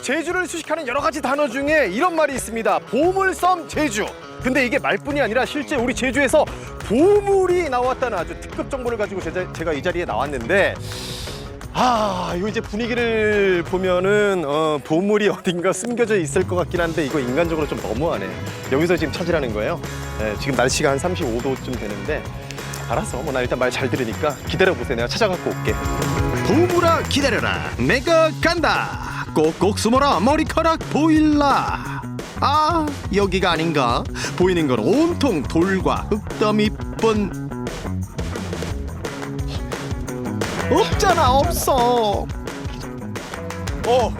우리 제주를 수식하는 여러 가지 단어 중에 이런 말이 있습니다. 보물섬 제주. 근데 이게 말뿐이 아니라 실제 우리 제주에서 보물이 나왔다는 아주 특급 정보를 가지고 제가 이 자리에 나왔는데 아, 이거 이제 분위기를 보면은 어, 보물이 어딘가 숨겨져 있을 것 같긴 한데 이거 인간적으로 좀 너무하네. 여기서 지금 찾으라는 거예요. 네, 지금 날씨가 한 35도쯤 되는데 알았어. 뭐 나 일단 말 잘 들으니까 기다려 보세요. 내가 찾아갖고 올게. 보물아 기다려라 내가 간다 꼭꼭 숨어라 머리카락 보일라. 아 여기가 아닌가? 보이는 건 온통 돌과 흙더미뿐. 없잖아 없어. 어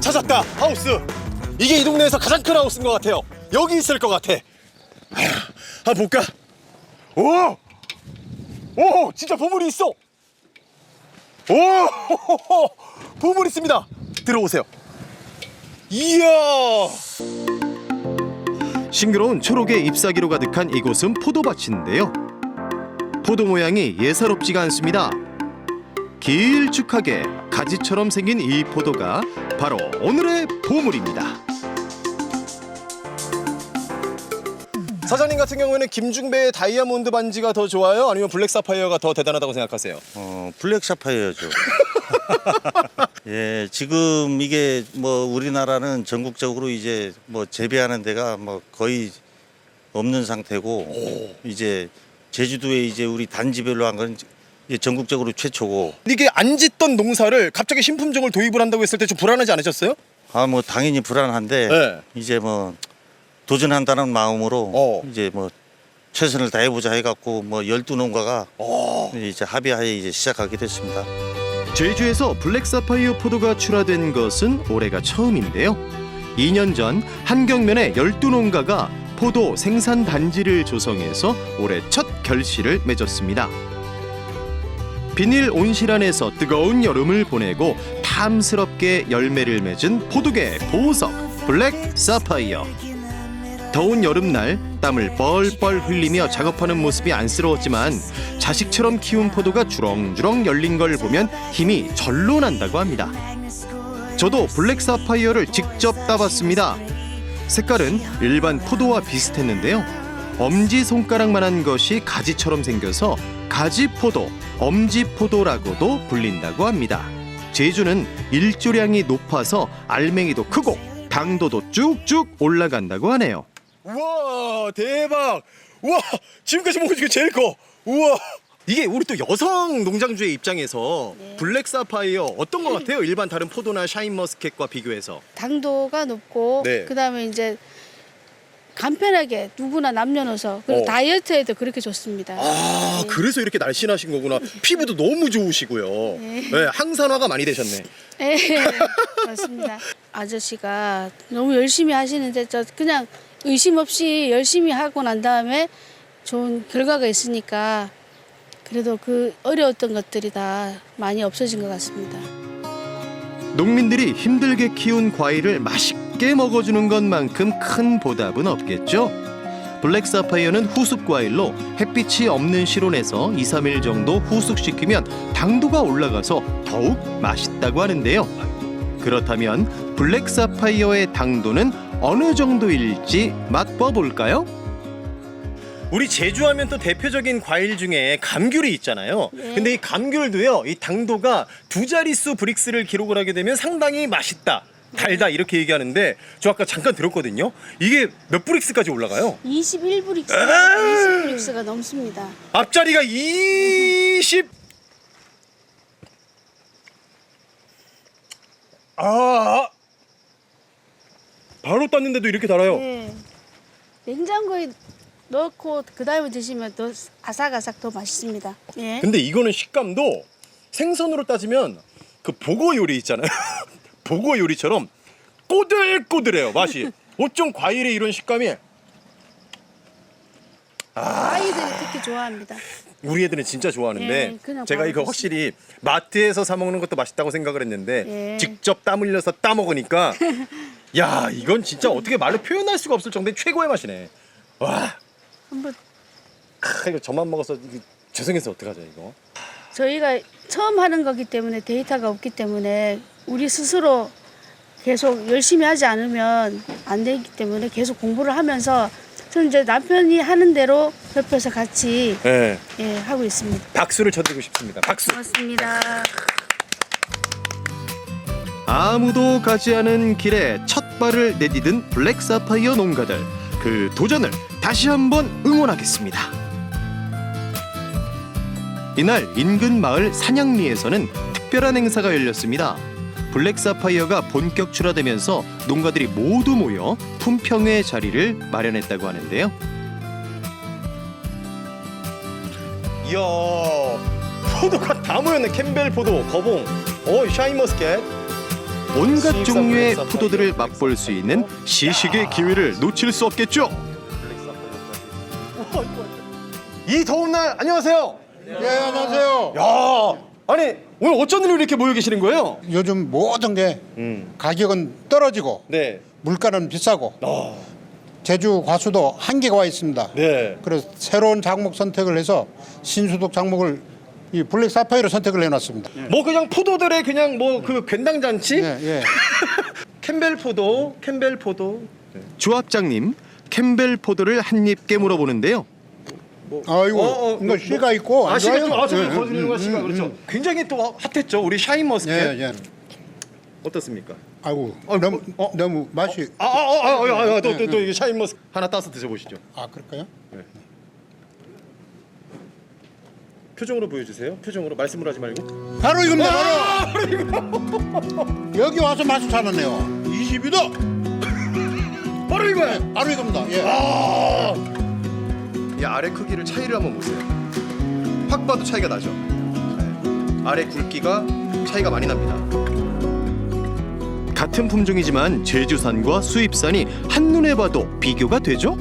찾았다 하우스. 이게 이 동네에서 가장 큰 하우스인 것 같아요. 여기 있을 것 같아. 한번 볼까? 오! 오 진짜 보물이 있어 오! 보물 있습니다. 들어오세요. 이야! 싱그러운 초록의 잎사귀로 가득한 이곳은 포도밭인데요. 포도 모양이 예사롭지가 않습니다. 길쭉하게 가지처럼 생긴 이 포도가 바로 오늘의 보물입니다 사장님 같은 경우에는 김중배의 다이아몬드 반지가 더 좋아요 아니면 블랙 사파이어가 더 대단하다고 생각하세요 어, 블랙 사파이어죠. 예, 지금 이게 뭐 우리나라는 전국적으로 이제 뭐 재배하는 데가 뭐 거의 없는 상태고 이제 제주도에 이제 우리 단지별로 한 건 전국적으로 최초고 이게 안 짓던 농사를 갑자기 신품종을 도입을 한다고 했을 때 좀 불안하지 않으셨어요? 아 뭐 당연히 불안한데 네. 이제 뭐 도전한다는 마음으로 어. 이제 뭐 최선을 다해보자 해갖고 뭐 열두 농가가 어. 이제 합의하에 이제 시작하게 됐습니다. 제주에서 블랙 사파이어 포도가 출하된 것은 올해가 처음인데요. 2년 전 한경면의 열두 농가가 포도 생산 단지를 조성해서 올해 첫 결실을 맺었습니다. 비닐 온실 안에서 뜨거운 여름을 보내고 탐스럽게 열매를 맺은 포도계 보석 블랙 사파이어. 더운 여름날 땀을 뻘뻘 흘리며 작업하는 모습이 안쓰러웠지만 자식처럼 키운 포도가 주렁주렁 열린 걸 보면 힘이 절로 난다고 합니다. 저도 블랙 사파이어를 직접 따봤습니다. 색깔은 일반 포도와 비슷했는데요. 엄지 손가락만한 것이 가지처럼 생겨서 가지포도, 엄지포도라고도 불린다고 합니다. 제주는 일조량이 높아서 알맹이도 크고 당도도 쭉쭉 올라간다고 하네요. 우와 대박 우와 지금까지 먹은 중에 제일 커 우와 이게 우리 또 여성 농장주의 입장에서 네. 블랙 사파이어 어떤 것 같아요 일반 다른 포도나 샤인머스켓과 비교해서 당도가 높고 네. 그다음에 이제 간편하게 누구나 남녀노소 그리고 어. 다이어트에도 그렇게 좋습니다. 아 네. 그래서 이렇게 날씬하신 거구나 피부도 너무 좋으시고요 네. 네, 항산화가 많이 되셨네 예, 맞습니다. 아저씨가 너무 열심히 하시는데 저 그냥 의심 없이 열심히 하고 난 다음에 좋은 결과가 있으니까 그래도 그 어려웠던 것들이 다 많이 없어진 것 같습니다. 농민들이 힘들게 키운 과일을 맛있게 먹어주는 것만큼 큰 보답은 없겠죠. 블랙 사파이어는 후숙 과일로 햇빛이 없는 실온에서 2, 3일 정도 후숙시키면 당도가 올라가서 더욱 맛있다고 하는데요. 그렇다면 블랙 사파이어의 당도는 어느 정도일지 맛봐 볼까요? 우리 제주하면 또 대표적인 과일 중에 감귤이 있잖아요. 네. 근데 이 감귤도요, 이 당도가 두 자릿수 브릭스를 기록을 하게 되면 상당히 맛있다, 달다 이렇게 얘기하는데 저 아까 잠깐 들었거든요. 이게 몇 브릭스까지 올라가요? 21브릭스가 20브릭스가 넘습니다. 앞자리가 20. 아, 바로 땄는데도 이렇게 달아요. 네. 냉장고에 넣고 그 다음에 드시면 더 아삭아삭 더 맛있습니다. 예. 근데 이거는 식감도 생선으로 따지면 그 보고 요리 있잖아요. 보고 요리처럼 꼬들꼬들해요 맛이. 어쩜 과일의 이런 식감이 아이들이 특히 좋아합니다. 우리 애들은 진짜 좋아하는데 예, 그냥 제가 바로 이거 확실히 마트에서 사 먹는 것도 맛있다고 생각을 했는데 예. 직접 땀 흘려서 따 먹으니까 야 이건 진짜 어떻게 말로 표현할 수가 없을 정도의 최고의 맛이네. 와, 한번 크, 이거 저만 먹어서 이거 죄송해서 어떡하죠 이거. 저희가 처음 하는 거기 때문에 데이터가 없기 때문에 우리 스스로 계속 열심히 하지 않으면 안 되기 때문에 계속 공부를 하면서 저는 이제 남편이 하는 대로 옆에서 같이 네. 예, 하고 있습니다. 박수를 쳐드리고 싶습니다. 박수. 고맙습니다. 아무도 가지 않은 길에 첫 발을 내디딘 블랙 사파이어 농가들 그 도전을 다시 한번 응원하겠습니다. 이날 인근 마을 사냥리에서는 특별한 행사가 열렸습니다. 블랙 사파이어가 본격 출하되면서 농가들이 모두 모여 품평회 자리를 마련했다고 하는데요. 이야 포도가 다 모였네. 캠벨 포도, 거봉, 어 샤인머스켓. 온갖 종류의. 포도들을 맛볼 수 있는 시식의 기회를 놓칠 수 없겠죠. 이 더운 날 안녕하세요. 예, 안녕하세요. 야 아니 오늘 어쩐 일로 이렇게 모여 계시는 거예요? 요즘 모든 게 음. 가격은 떨어지고 네. 물가는 비싸고 아, 제주 과수도 한계가 와 있습니다. 네. 그래서 새로운 작목 선택을 해서 신수독 작목을 이 블랙 사파이어로 선택을 해놨습니다. 뭐 그냥 포도들의 그냥 뭐 그 괜당 잔치? 예, 예. 캠벨 포도, 캠벨 포도. 조합장님 캠벨 포도를 한 입 깨물어 보는데요. 아이고, 어, 어, 이거 뭐, 씨가 있고 아 좋아요? 좀 아저 예, 거슬리는 거 씨가 그렇죠. 굉장히 또 핫했죠. 우리 샤인 머스켓 예, 예. 어떻습니까? 아이고, 어, 너무 어? 너무 맛이 아 아 아 아아또또 이게 샤인 머스 하나 따서 드셔보시죠. 아 그럴까요? 표정으로 보여주세요. 표정으로 말씀을 하지 말고. 바로 이겁니다. 바로. 여기 와서 맛을 찾았네요. 22도. 바로 이거야. 바로 이겁니다. 예. 이 아래 크기를 차이를 한번 보세요. 확 봐도 차이가 나죠. 네. 아래 굵기가 차이가 많이 납니다. 같은 품종이지만 제주산과 수입산이 한눈에 봐도 비교가 되죠?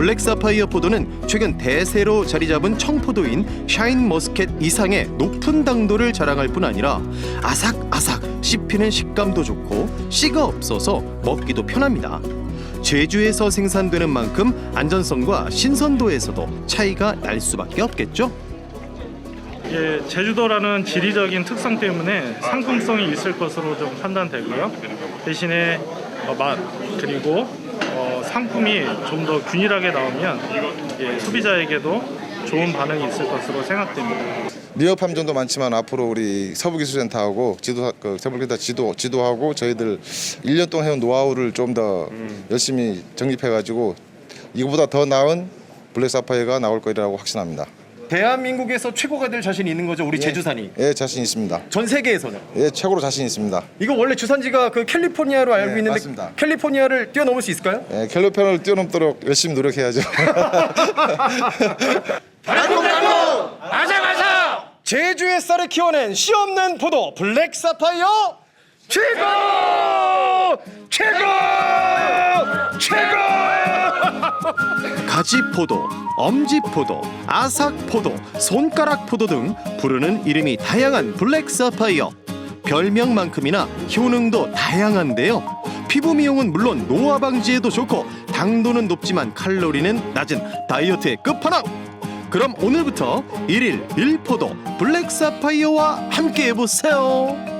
블랙 사파이어 포도는 최근 대세로 자리 잡은 청포도인 샤인 머스켓 이상의 높은 당도를 자랑할 뿐 아니라 아삭아삭 씹히는 식감도 좋고 씨가 없어서 먹기도 편합니다. 제주에서 생산되는 만큼 안전성과 신선도에서도 차이가 날 수밖에 없겠죠. 예, 제주도라는 지리적인 특성 때문에 상품성이 있을 것으로 좀 판단되고요. 대신에 어, 맛 그리고 어, 상품이 좀 더 균일하게 나오면 예, 소비자에게도 좋은 반응이 있을 것으로 생각됩니다. 미흡 함정도 많지만 앞으로 우리 서부기술센터하고 지도 그 서부기술센터 지도 지도하고 저희들 1년 동안 해온 노하우를 좀 더 열심히 정립해가지고 이거보다 더 나은 블랙 사파이어가 나올 거라고 확신합니다. 대한민국에서 최고가 될 자신이 있는 거죠. 우리 제주산이. 예, 자신 있습니다. 전 세계에서는. 예, 최고로 자신 있습니다. 이거 원래 주산지가 그 캘리포니아로 알고 네, 있는데 맞습니다. 캘리포니아를 뛰어넘을 수 있을까요? 예, 캘리포니아를 뛰어넘도록 열심히 노력해야죠. 제주의 쌀을 키워낸 씨 없는 포도 블랙 사파이어 최고! 최고! 최고! 가지포도, 엄지포도, 아삭포도, 손가락포도 등 부르는 이름이 다양한 블랙 사파이어. 별명만큼이나 효능도 다양한데요. 피부 미용은 물론 노화 방지에도 좋고 당도는 높지만 칼로리는 낮은 다이어트의 끝판왕. 그럼 오늘부터 일일 일포도 블랙 사파이어와 함께 해보세요.